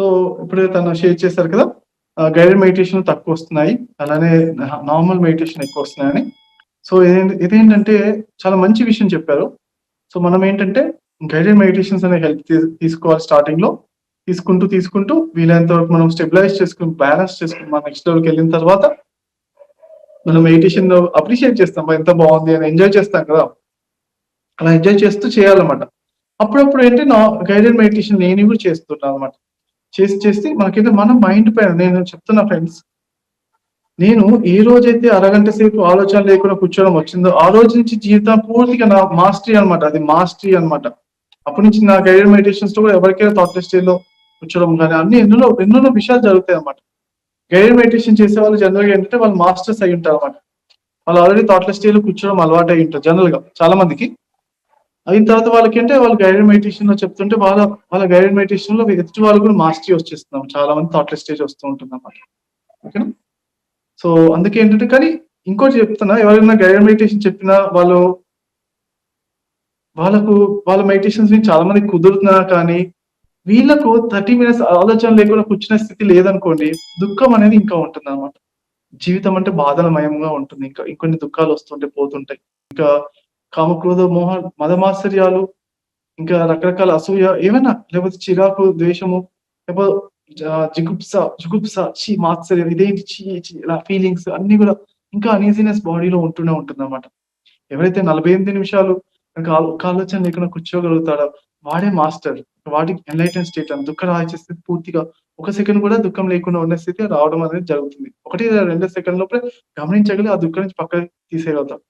So ఇప్పుడు తను share చేశారు కదా గైడెడ్ మెడిటేషన్ తక్కువ వస్తున్నాయి అలానే నార్మల్ మెడిటేషన్ ఎక్కువ వస్తున్నాయని సో ఇదేంటంటే చాలా మంచి విషయం చెప్పారు. సో మనం ఏంటంటే గైడెడ్ మెడిటేషన్స్ అనే హెల్ప్ తీసుకోవాలి స్టార్టింగ్లో తీసుకుంటూ, తీసుకుంటూ వీలైనంత వరకు మనం స్టెబిలైజ్ చేసుకొని, బ్యాలెన్స్ చేసుకుని మన నెక్స్ట్ లెవెల్‌కెళ్ళిన తర్వాత మనం మెడిటేషన్ అప్రిషియేట్ చేస్తాం. ఎంత బాగుంది అని ఎంజాయ్ చేస్తాం కదా! అలా ఎంజాయ్ చేస్తూ చేయాలన్నమాట. అప్పుడప్పుడు ఏంటి నా గైడెడ్ మెడిటేషన్ నేను కూడా చేస్తున్నానన్నమాట. చేసి చేసి మనకేదో మన మైండ్ పైన నేను చెప్తున్నా ఫ్రెండ్స్ నేను ఏ రోజైతే అరగంట సేపు ఆలోచన లేకుండా కూర్చోవడం వచ్చిందో, ఆ రోజు నుంచి జీవితం పూర్తిగా నా మాస్టరీ అన్నమాట. అది మాస్టరీ అన్నమాట. అప్పటి నుంచి నా గైడెడ్ మెడిటేషన్స్‌లో కూడా ఎవరికైనా థాట్ స్టేజ్‌లో కూర్చోవడం కానీ అన్ని ఎన్నో ఎన్నో విషయాలు జరుగుతాయి అనమాట గైడెడ్ మెడిటేషన్ చేసే వాళ్ళు జనరల్‌గా ఏంటంటే వాళ్ళు మాస్టర్స్ అయ్యి ఉంటారన్నమాట. వాళ్ళు ఆల్రెడీ థాట్‌లెస్ స్టేజ్‌లో కూర్చోవడం అలవాటు అయి ఉంటారు జనరల్‌గా చాలా మందికి. అయిన తర్వాత వాళ్ళకేంటే వాళ్ళు గైడెడ్ మెడిటేషన్‌లో చెప్తుంటే వాళ్ళ వాళ్ళ గైడెడ్ మెడిటేషన్‌లో ఎదుటి వాళ్ళు కూడా మాస్టరీ వచ్చేస్తున్నాం చాలా మంది థాట్‌లెస్ స్టేజ్ వస్తూ ఉంటుందన్నమాట. ఓకేనా? సో అందుకే ఏంటంటే కానీ ఇంకోటి చెప్తున్నా ఎవరైనా గైడెడ్ మెడిటేషన్ చెప్పినా వాళ్ళు వాళ్ళకు వాళ్ళ మెడిటేషన్స్ విని చాలా మంది కుదురుతున్నా కానీ వీళ్ళకు 30 మినిట్స్ ఆలోచన లేకుండా కూర్చునే స్థితి లేదనుకోండి, దుఃఖం అనేది ఇంకా ఉంటుంది అనమాట జీవితం అంటే బాధలమయంగా ఉంటుంది. ఇంకా ఇంకొన్ని దుఃఖాలు వస్తుంటే పోతుంటాయి. ఇంకా కామక్రోధ మోహ మదమాశ్చర్యాలు ఇంకా రకరకాల అసూయ ఏమైనా లేకపోతే చిరాకు, ద్వేషము లేకపోతే జిగుప్స, జుగుప్స, చీ మాత్సర్యం ఇదేంటి చీ ఇలా ఫీలింగ్స్ అన్ని కూడా ఇంకా అనీజీనెస్ బాడీలో ఉంటూనే ఉంటుందన్నమాట. ఎవరైతే 48 నిమిషాలు ఇంకా ఆలోచన లేకుండా కూర్చోగలుగుతాడో వాడే మాస్టర్. వాడికి ఎన్‌లైటెన్ స్టేట్ అని దుఃఖ రాహిత్య స్థితి పూర్తిగా ఒక సెకండ్ కూడా దుఃఖం లేకుండా ఉండే స్థితి రావడం అనేది జరుగుతుంది. ఒకటి లేదా రెండో సెకండ్ లోపల గమనించగలిగి ఆ దుఃఖం నుంచి పక్కకి తీసేయగలుగుతాం.